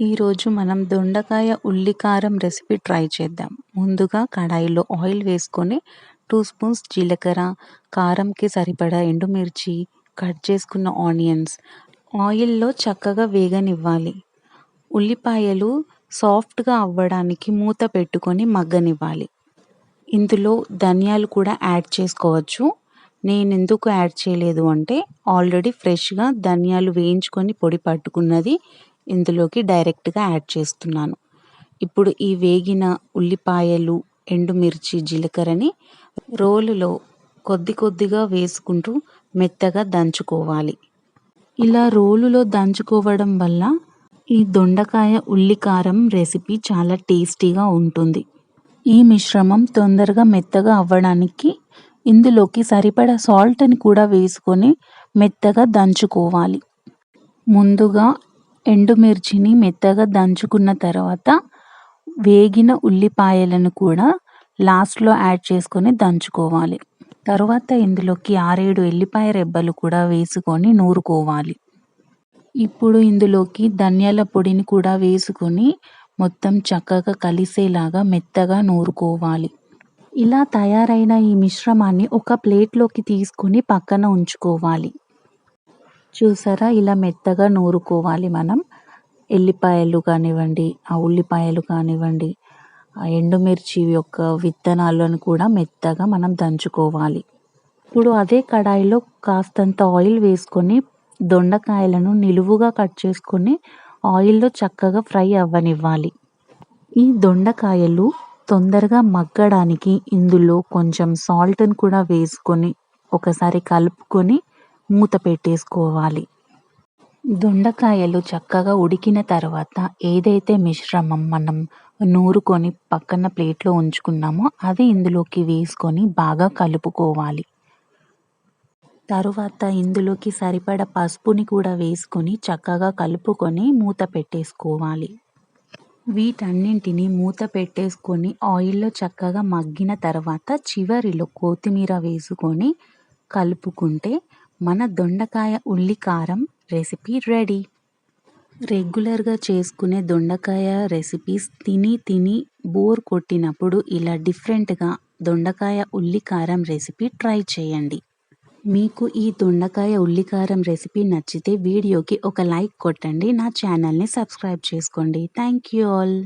ఈరోజు మనం దొండకాయ ఉల్లి కారం రెసిపీ ట్రై చేద్దాం. ముందుగా కడాయిలో ఆయిల్ వేసుకొని టూ స్పూన్స్ జీలకర్ర కారంకి సరిపడా ఎండుమిర్చి కట్ చేసుకున్న ఆనియన్స్ ఆయిల్లో చక్కగా వేగనివ్వాలి. ఉల్లిపాయలు సాఫ్ట్గా అవ్వడానికి మూత పెట్టుకొని మగ్గనివ్వాలి. ఇందులో ధనియాలు కూడా యాడ్ చేసుకోవచ్చు. నేను ఎందుకు యాడ్ చేయలేదు అంటే ఆల్రెడీ ఫ్రెష్గా ధనియాలు వేయించుకొని పొడి పట్టుకున్నది ఇందులోకి డైరెక్ట్గా యాడ్ చేస్తున్నాను. ఇప్పుడు ఈ వేగిన ఉల్లిపాయలు ఎండుమిర్చి జీలకర్రని రోలులో కొద్ది కొద్దిగా వేసుకుంటూ మెత్తగా దంచుకోవాలి. ఇలా రోలులో దంచుకోవడం వల్ల ఈ దొండకాయ ఉల్లి కారం రెసిపీ చాలా టేస్టీగా ఉంటుంది. ఈ మిశ్రమం తొందరగా మెత్తగా అవ్వడానికి ఇందులోకి సరిపడా సాల్ట్ని కూడా వేసుకొని మెత్తగా దంచుకోవాలి. ముందుగా ఎండుమిర్చిని మెత్తగా దంచుకున్న తర్వాత వేగిన ఉల్లిపాయలను కూడా లాస్ట్లో యాడ్ చేసుకొని దంచుకోవాలి. తర్వాత ఇందులోకి ఆరేడు ఎల్లిపాయ రెబ్బలు కూడా వేసుకొని నూరుకోవాలి. ఇప్పుడు ఇందులోకి ధనియాల పొడిని కూడా వేసుకొని మొత్తం చక్కగా కలిసేలాగా మెత్తగా నూరుకోవాలి. ఇలా తయారైన ఈ మిశ్రమాన్ని ఒక ప్లేట్లోకి తీసుకొని పక్కన ఉంచుకోవాలి. చూసారా? ఇలా మెత్తగా నూరుకోవాలి మనం. ఎల్లిపాయలు కానివ్వండి ఆ ఉల్లిపాయలు కానివ్వండి ఆ ఎండుమిర్చి యొక్క విత్తనాలను కూడా మెత్తగా మనం దంచుకోవాలి. ఇప్పుడు అదే కడాయిలో కాస్తంత ఆయిల్ వేసుకొని దొండకాయలను నిలువుగా కట్ చేసుకొని ఆయిల్లో చక్కగా ఫ్రై అవ్వనివ్వాలి. ఈ దొండకాయలు తొందరగా మగ్గడానికి ఇందులో కొంచెం సాల్ట్ని కూడా వేసుకొని ఒకసారి కలుపుకొని మూత పెట్టేసుకోవాలి. దొండకాయలు చక్కగా ఉడికిన తర్వాత ఏదైతే మిశ్రమం మనం నూరుకొని పక్కన ప్లేట్లో ఉంచుకున్నామో అది ఇందులోకి వేసుకొని బాగా కలుపుకోవాలి. తరువాత ఇందులోకి సరిపడ పసుపుని కూడా వేసుకొని చక్కగా కలుపుకొని మూత పెట్టేసుకోవాలి. వీటన్నింటిని మూత పెట్టేసుకొని ఆయిల్లో చక్కగా మగ్గిన తర్వాత చివరిలో కొత్తిమీర వేసుకొని కలుపుకుంటే మన దొండకాయ ఉల్లి కారం రెసిపీ రెడీ. రెగ్యులర్గా చేసుకునే దొండకాయ రెసిపీస్ తిని తిని బోర్ కొట్టినప్పుడు ఇలా డిఫరెంట్గా దొండకాయ ఉల్లి కారం రెసిపీ ట్రై చేయండి. మీకు ఈ దొండకాయ ఉల్లికారం రెసిపీ నచ్చితే వీడియోకి ఒక లైక్ కొట్టండి. నా ఛానల్ని సబ్స్క్రైబ్ చేసుకోండి. Thank you all.